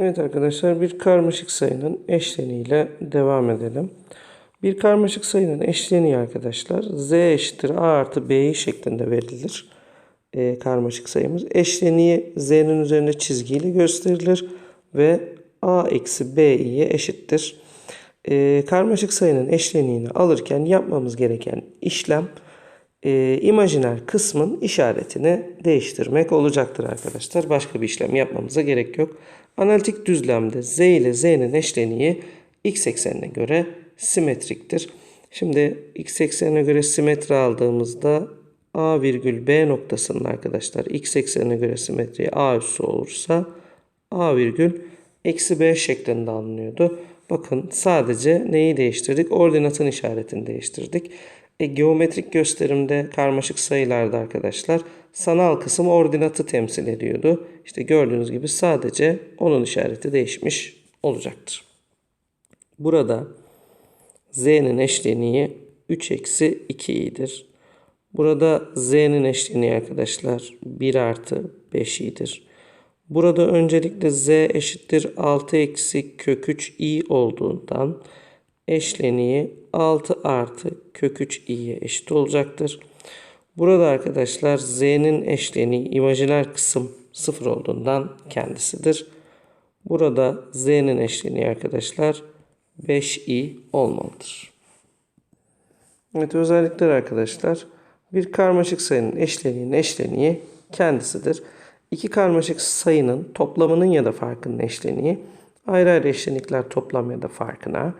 Evet arkadaşlar bir karmaşık sayının eşleniğiyle devam edelim. Bir karmaşık sayının eşleniği arkadaşlar z eşittir a artı b'yi şeklinde verilir. Ee, karmaşık sayımız. Eşleniği z'nin üzerinde çizgiyle gösterilir ve a eksi b'ye eşittir. Ee, karmaşık sayının eşleniğini alırken yapmamız gereken işlem e, imajiner kısmın işaretini değiştirmek olacaktır arkadaşlar. Başka bir işlem yapmamıza gerek yok. Analitik düzlemde z ile z'nin eşleniği x eksenine göre simetriktir. Şimdi x eksenine göre simetri aldığımızda a virgül b noktasının arkadaşlar x eksenine göre simetri a üssü olursa a virgül eksi b şeklinde alınıyordu. Bakın sadece neyi değiştirdik? Ordinatın işaretini değiştirdik. E, geometrik gösterimde karmaşık sayılarda arkadaşlar sanal kısım ordinatı temsil ediyordu. İşte gördüğünüz gibi sadece onun işareti değişmiş olacaktır. Burada z'nin eşleniği 3 eksi 2i'dir. Burada z'nin eşleniği arkadaşlar 1 artı 5i'dir. Burada öncelikle z eşittir 6 eksi kök 3 i olduğundan eşleniği 6 artı kök 3 i'ye eşit olacaktır. Burada arkadaşlar z'nin eşleniği imajiner kısım 0 olduğundan kendisidir. Burada z'nin eşleniği arkadaşlar 5i olmalıdır. Evet özellikler arkadaşlar. Bir karmaşık sayının eşleniğinin eşleniği kendisidir. İki karmaşık sayının toplamının ya da farkının eşleniği ayrı ayrı eşlenikler toplam ya da farkına,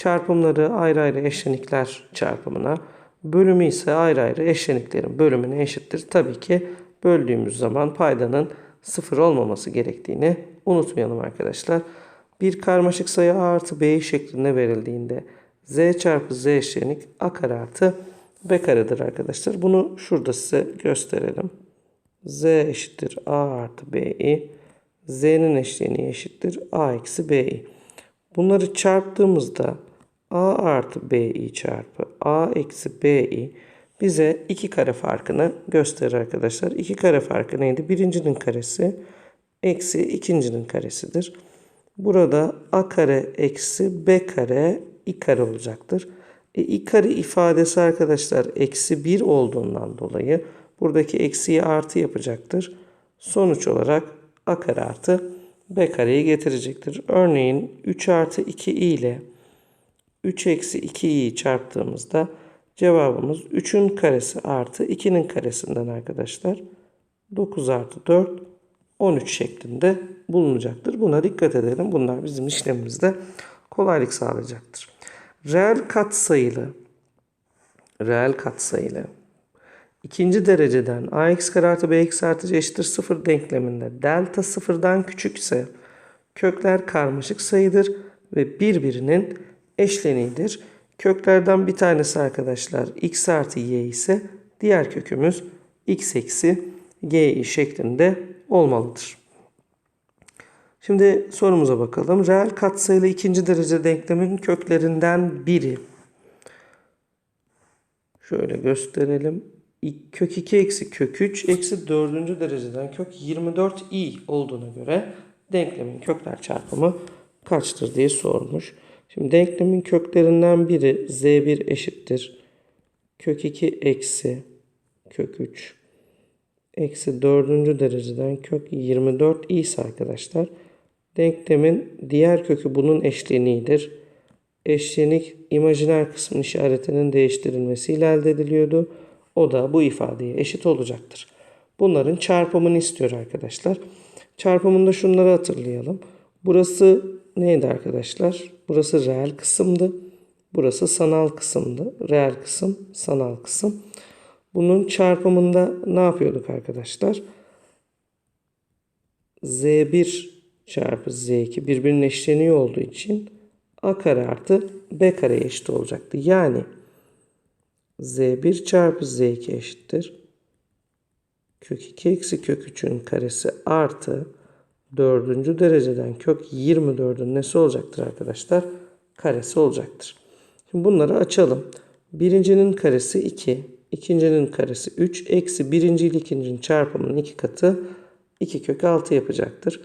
çarpımları ayrı ayrı eşlenikler çarpımına, bölümü ise ayrı ayrı eşleniklerin bölümüne eşittir. Tabii ki böldüğümüz zaman paydanın sıfır olmaması gerektiğini unutmayalım arkadaşlar. Bir karmaşık sayı a artı b şeklinde verildiğinde z çarpı z eşlenik a kare artı b karedir arkadaşlar. Bunu şurada size gösterelim. z eşittir a artı b'yi. z'nin eşleniği eşittir a eksi b'yi. Bunları çarptığımızda a artı b'yi çarpı a eksi b'yi bize iki kare farkını gösterir arkadaşlar. İki kare farkı neydi? Birincinin karesi eksi ikincinin karesidir. Burada a kare eksi b kare i kare olacaktır. E, i kare ifadesi arkadaşlar eksi 1 olduğundan dolayı buradaki eksiyi artı yapacaktır. Sonuç olarak a kare artı b kareyi getirecektir. Örneğin 3 artı 2i ile 3 eksi 2i'yi çarptığımızda cevabımız 3'ün karesi artı 2'nin karesinden arkadaşlar 9 artı 4 13 şeklinde bulunacaktır. Buna dikkat edelim. Bunlar bizim işlemimizde kolaylık sağlayacaktır. Reel katsayılı reel katsayılı ikinci dereceden ax kare artı bx artı eşittir 0 denkleminde delta sıfırdan küçükse kökler karmaşık sayıdır ve birbirinin eşleniğidir. Köklerden bir tanesi arkadaşlar x artı y ise diğer kökümüz x eksi y şeklinde olmalıdır. Şimdi sorumuza bakalım. Reel katsayılı ikinci derece denklemin köklerinden biri. Şöyle gösterelim. Kök 2 eksi kök 3 eksi 4. dereceden kök 24i olduğuna göre denklemin kökler çarpımı kaçtır diye sormuş. Şimdi denklemin köklerinden biri z1 eşittir. Kök 2 eksi kök 3 eksi 4. dereceden kök 24 i ise arkadaşlar denklemin diğer kökü bunun eşleniğidir. Eşlenik imajiner kısmın işaretinin değiştirilmesiyle elde ediliyordu. O da bu ifadeye eşit olacaktır. Bunların çarpımını istiyor arkadaşlar. Çarpımında şunları hatırlayalım. Burası neydi arkadaşlar? Burası reel kısımdı. Burası sanal kısımdı. Reel kısım, sanal kısım. Bunun çarpımında ne yapıyorduk arkadaşlar? Z1 çarpı Z2 birbirinin eşleniği olduğu için A kare artı B kare eşit olacaktı. Yani Z1 çarpı Z2 eşittir. Kök 2 eksi kök 3'ün karesi artı 4. dereceden kök 24'ün nesi olacaktır arkadaşlar? Karesi olacaktır. Şimdi bunları açalım. Birincinin karesi 2. ikincinin karesi 3. Eksi birinci ile ikincinin çarpımının iki katı 2 kök 6 yapacaktır.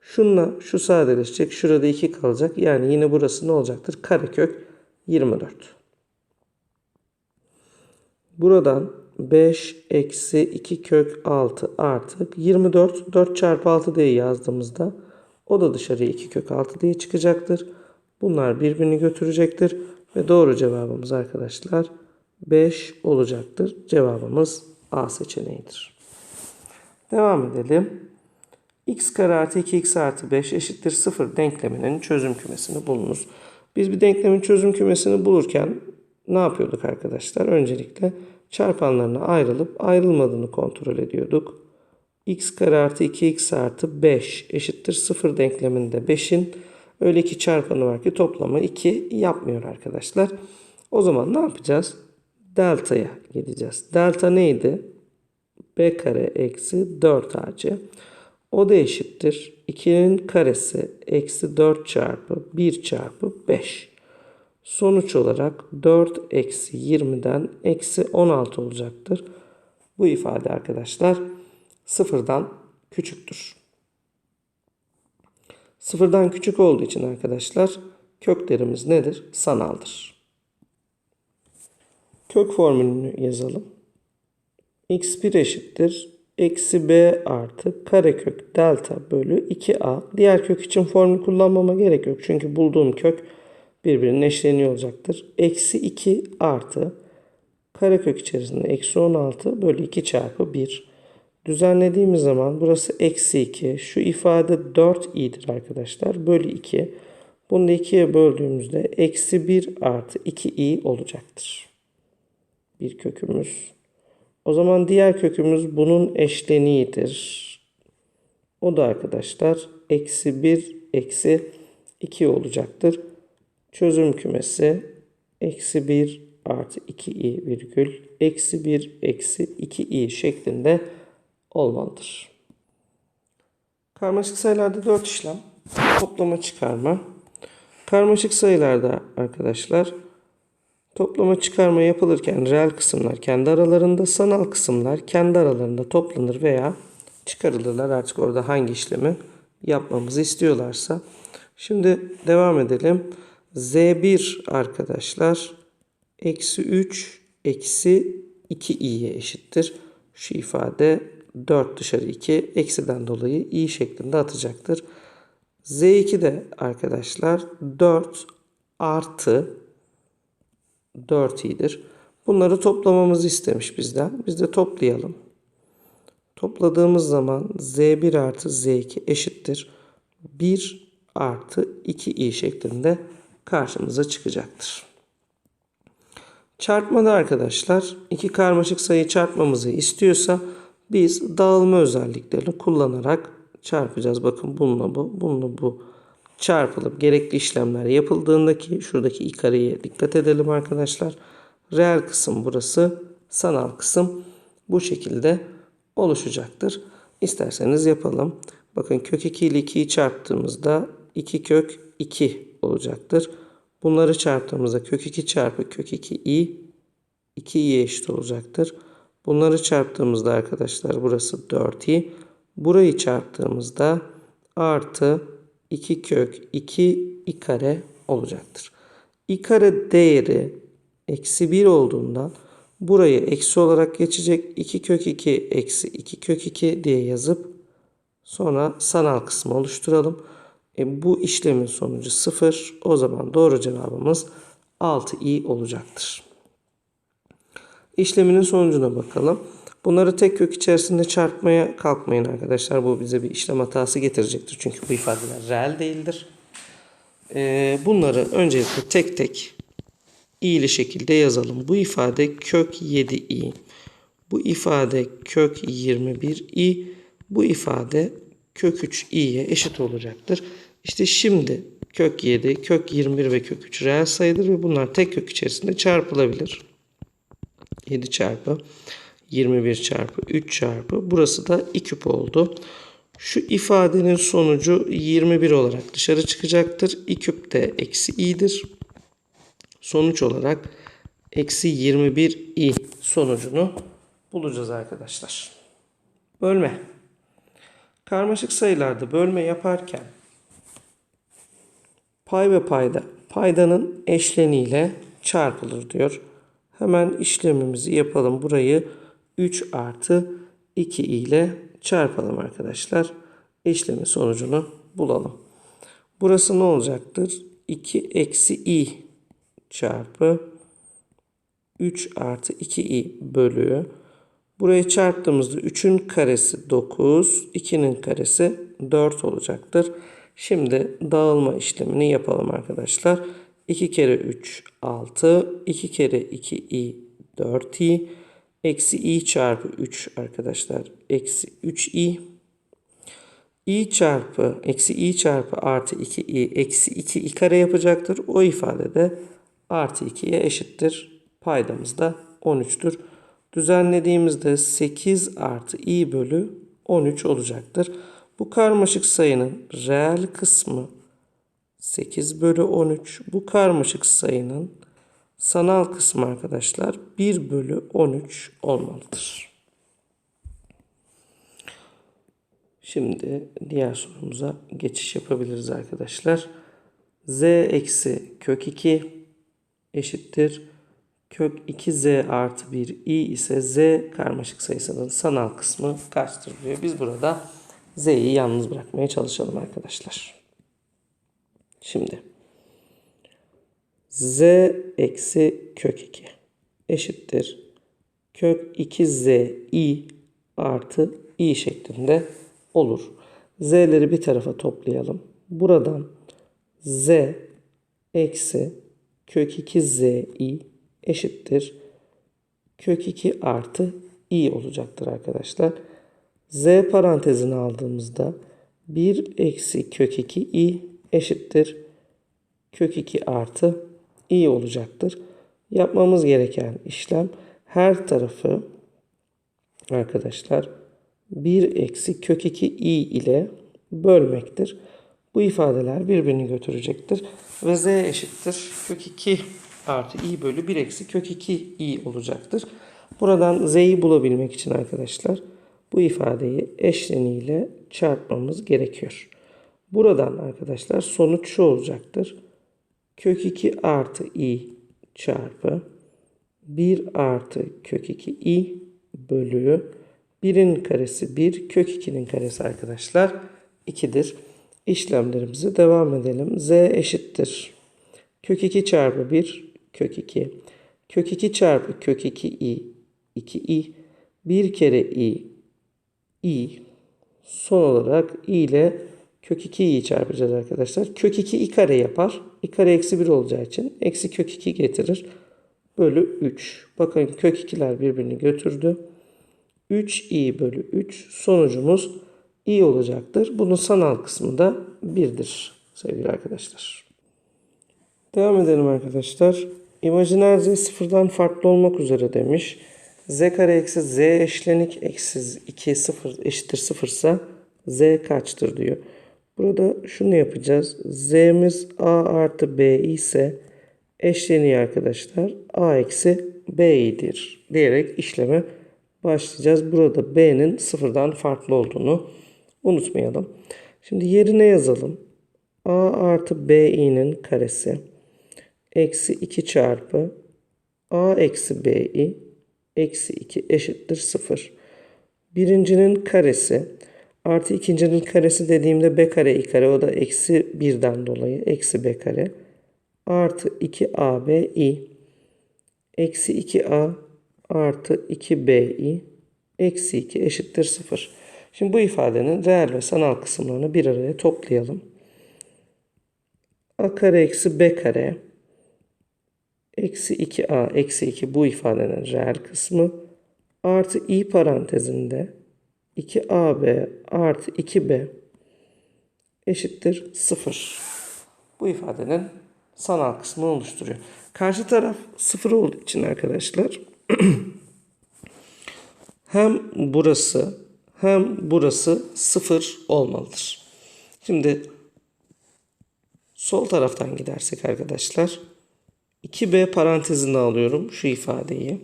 Şunla şu sadeleşecek. Şurada 2 kalacak. Yani yine burası ne olacaktır? Karekök 24. Buradan 5 eksi 2 kök 6 artı 24 4 çarpı 6 diye yazdığımızda o da dışarıya 2 kök 6 diye çıkacaktır. Bunlar birbirini götürecektir. Ve doğru cevabımız arkadaşlar 5 olacaktır. Cevabımız A seçeneğidir. Devam edelim. x kare artı 2x artı 5 eşittir 0 denkleminin çözüm kümesini bulunuz. Biz bir denklemin çözüm kümesini bulurken ne yapıyorduk arkadaşlar? Öncelikle çarpanlarına ayrılıp ayrılmadığını kontrol ediyorduk. x kare artı 2x artı 5 eşittir 0 denkleminde 5'in öyle iki çarpanı var ki toplamı 2 yapmıyor arkadaşlar. O zaman ne yapacağız? Delta'ya gideceğiz. Delta neydi? b kare eksi 4ac. O da eşittir. 2'nin karesi eksi 4 çarpı 1 çarpı 5. Sonuç olarak 4 eksi 20'den eksi 16 olacaktır. Bu ifade arkadaşlar sıfırdan küçüktür. Sıfırdan küçük olduğu için arkadaşlar köklerimiz nedir? Sanaldır. Kök formülünü yazalım. x1 eşittir. Eksi b artı karekök delta bölü 2a. Diğer kök için formül kullanmama gerek yok. Çünkü bulduğum kök birbirinin eşleniyor olacaktır. Eksi 2 artı karekök içerisinde eksi 16 bölü 2 çarpı 1. Düzenlediğimiz zaman burası eksi 2. Şu ifade 4 i'dir arkadaşlar. Bölü 2. Bunu da 2'ye böldüğümüzde eksi 1 artı 2 i olacaktır. Bir kökümüz. O zaman diğer kökümüz bunun eşleniğidir. O da arkadaşlar eksi 1 eksi 2 olacaktır. Çözüm kümesi eksi 1 artı 2i virgül eksi 1 eksi 2i şeklinde olmalıdır. Karmaşık sayılarda 4 işlem. Toplama çıkarma. Karmaşık sayılarda arkadaşlar toplama çıkarma yapılırken reel kısımlar kendi aralarında, sanal kısımlar kendi aralarında toplanır veya çıkarılırlar. Artık orada hangi işlemi yapmamızı istiyorlarsa. Şimdi devam edelim. Z1 arkadaşlar eksi 3 eksi 2i'ye eşittir. Şu ifade 4 dışarı 2 eksiden dolayı i şeklinde atacaktır. Z2 de arkadaşlar 4 artı 4 i'dir. Bunları toplamamızı istemiş bizden. Biz de toplayalım. Topladığımız zaman Z1 artı Z2 eşittir. 1 artı 2i şeklinde karşımıza çıkacaktır. Çarpmada arkadaşlar iki karmaşık sayı çarpmamızı istiyorsa biz dağılma özelliklerini kullanarak çarpacağız. Bakın bununla bu, bununla bu çarpılıp gerekli işlemler yapıldığındaki şuradaki i kareye dikkat edelim arkadaşlar. Reel kısım burası, sanal kısım bu şekilde oluşacaktır. İsterseniz yapalım. Bakın kök 2 ile 2'yi çarptığımızda 2 kök 2 olacaktır. Bunları çarptığımızda kök 2 çarpı kök 2i 2i'ye eşit olacaktır. Bunları çarptığımızda arkadaşlar burası 4i. Burayı çarptığımızda artı 2 kök 2 i kare olacaktır. i kare değeri eksi 1 olduğundan burayı eksi olarak geçecek. 2 kök 2 eksi 2 kök 2 diye yazıp sonra sanal kısmı oluşturalım. E, bu işlemin sonucu 0. O zaman doğru cevabımız 6i olacaktır. İşleminin sonucuna bakalım. Bunları tek kök içerisinde çarpmaya kalkmayın arkadaşlar. Bu bize bir işlem hatası getirecektir. Çünkü bu ifadeler reel değildir. E, bunları öncelikle tek tek i'li şekilde yazalım. Bu ifade kök 7i. Bu ifade kök 21i. Bu ifade kök 3i'ye eşit olacaktır. İşte şimdi kök 7, kök 21 ve kök 3 reel sayıdır ve bunlar tek kök içerisinde çarpılabilir. 7 çarpı 21 çarpı 3 çarpı burası da 2 küp oldu. Şu ifadenin sonucu 21 olarak dışarı çıkacaktır. 2 küp de eksi i'dir. Sonuç olarak eksi 21 i sonucunu bulacağız arkadaşlar. Bölme. Karmaşık sayılarda bölme yaparken pay ve payda paydanın eşleniyle çarpılır diyor. Hemen işlemimizi yapalım. Burayı 3 artı 2 ile çarpalım arkadaşlar. İşlemin sonucunu bulalım. Burası ne olacaktır? 2 eksi i çarpı 3 artı 2i bölü. Burayı çarptığımızda 3'ün karesi 9, 2'nin karesi 4 olacaktır. Şimdi dağılma işlemini yapalım arkadaşlar. 2 kere 3 6, 2 kere 2i 4i, eksi i çarpı 3 arkadaşlar. Eksi 3i i çarpı eksi i çarpı artı 2i eksi 2 i kare yapacaktır. O ifade de artı 2'ye eşittir. Paydamız da 13'tür. Düzenlediğimizde 8 artı i bölü 13 olacaktır. Bu karmaşık sayının reel kısmı 8 bölü 13. Bu karmaşık sayının sanal kısmı arkadaşlar 1 bölü 13 olmalıdır. Şimdi diğer sorumuza geçiş yapabiliriz arkadaşlar. z eksi kök 2 eşittir. Kök 2z artı 1 i ise z karmaşık sayısının sanal kısmı kaçtır diyor. Biz burada z'yi yalnız bırakmaya çalışalım arkadaşlar. Şimdi z eksi kök 2 eşittir. Kök 2z i artı i şeklinde olur. Z'leri bir tarafa toplayalım. Buradan z eksi kök 2 z i eşittir. Kök 2 artı i olacaktır arkadaşlar. Z parantezini aldığımızda 1 eksi kök 2 i eşittir. Kök 2 artı i olacaktır. Yapmamız gereken işlem her tarafı arkadaşlar 1 eksi kök 2 i ile bölmektir. Bu ifadeler birbirini götürecektir. Ve z eşittir. Kök 2 artı i bölü 1 eksi kök 2 i olacaktır. Buradan z'yi bulabilmek için arkadaşlar bu ifadeyi eşleniyle çarpmamız gerekiyor. Buradan arkadaşlar sonuç şu olacaktır. Kök 2 artı i çarpı 1 artı kök 2 i bölü 1'in karesi 1, kök 2'nin karesi arkadaşlar 2'dir. İşlemlerimize devam edelim. z eşittir. Kök 2 çarpı 1 kök 2. Kök 2 çarpı kök 2 i 2i. 1 kere i i. Son olarak i ile kök 2'yi çarpacağız arkadaşlar. Kök 2 i kare yapar. i kare eksi 1 olacağı için eksi kök 2 getirir. Bölü 3. Bakın kök 2'ler birbirini götürdü. 3i bölü 3 sonucumuz i olacaktır. Bunun sanal kısmı da 1'dir sevgili arkadaşlar. Devam edelim arkadaşlar. İmajiner z sıfırdan farklı olmak üzere demiş. Z kare eksi z eşlenik eksi 2 0 eşittir 0 ise z kaçtır diyor. Burada şunu yapacağız. z'miz a artı b ise eşleniği arkadaşlar a eksi b'dir diyerek işleme başlayacağız. Burada b'nin sıfırdan farklı olduğunu unutmayalım. Şimdi yerine yazalım. a artı b'nin karesi eksi 2 çarpı a eksi b'i eksi 2 eşittir 0. Birincinin karesi artı ikincinin karesi dediğimde b kare i kare o da eksi 1'den dolayı eksi b kare artı 2ab eksi 2a artı 2bi eksi 2 eşittir 0. Şimdi bu ifadenin reel ve sanal kısımlarını bir araya toplayalım. a kare eksi b kare eksi 2a eksi 2 bu ifadenin reel kısmı artı i parantezinde 2ab artı 2b eşittir 0. Bu ifadenin sanal kısmını oluşturuyor. Karşı taraf 0 olduğu için arkadaşlar hem burası hem burası 0 olmalıdır. Şimdi sol taraftan gidersek arkadaşlar 2b parantezine alıyorum şu ifadeyi.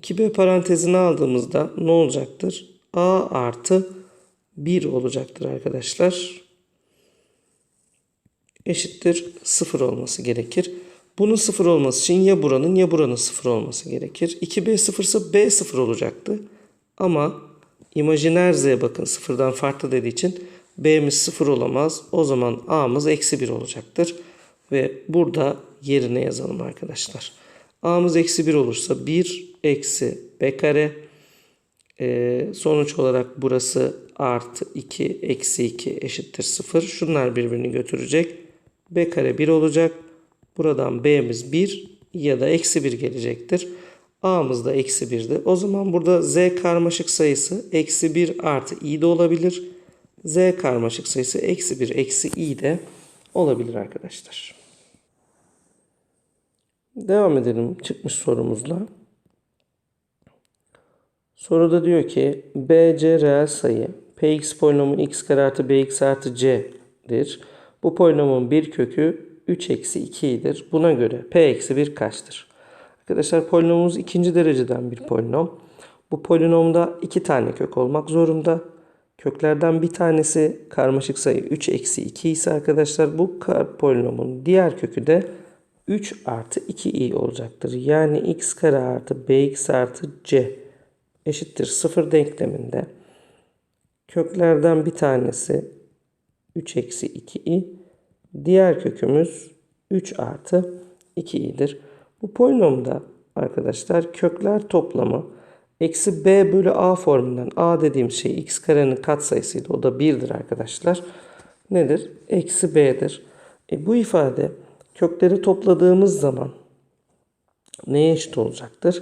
2b parantezine aldığımızda ne olacaktır? a artı 1 olacaktır arkadaşlar. Eşittir 0 olması gerekir. Bunun 0 olması için ya buranın ya buranın 0 olması gerekir. 2b 0 ise b 0 olacaktı. Ama imajiner z bakın sıfırdan farklı dediği için b'miz 0 olamaz. O zaman a'mız eksi 1 olacaktır. Ve burada yerine yazalım arkadaşlar. a'mız eksi 1 olursa 1 eksi b kare ee, sonuç olarak burası artı 2 eksi 2 eşittir 0. Şunlar birbirini götürecek. b kare 1 olacak. Buradan b'miz 1 ya da eksi 1 gelecektir. a'mız da eksi 1'di. O zaman burada z karmaşık sayısı eksi 1 artı i de olabilir. z karmaşık sayısı eksi 1 eksi i de olabilir arkadaşlar. Devam edelim çıkmış sorumuzla. Soruda diyor ki BC reel sayı Px polinomu x kare artı bx artı c'dir. Bu polinomun bir kökü 3 eksi 2 idir. Buna göre p eksi 1 kaçtır? Arkadaşlar polinomumuz ikinci dereceden bir polinom. Bu polinomda iki tane kök olmak zorunda. Köklerden bir tanesi karmaşık sayı 3 eksi 2 ise arkadaşlar bu polinomun diğer kökü de 3 artı 2i olacaktır. Yani x kare artı bx artı c eşittir 0 denkleminde köklerden bir tanesi 3 eksi 2i diğer kökümüz 3 artı 2i'dir. Bu polinomda arkadaşlar kökler toplamı eksi b bölü a formundan a dediğim şey x karenin katsayısıydı. O da 1'dir arkadaşlar. Nedir? Eksi b'dir. E bu ifade kökleri topladığımız zaman neye eşit olacaktır?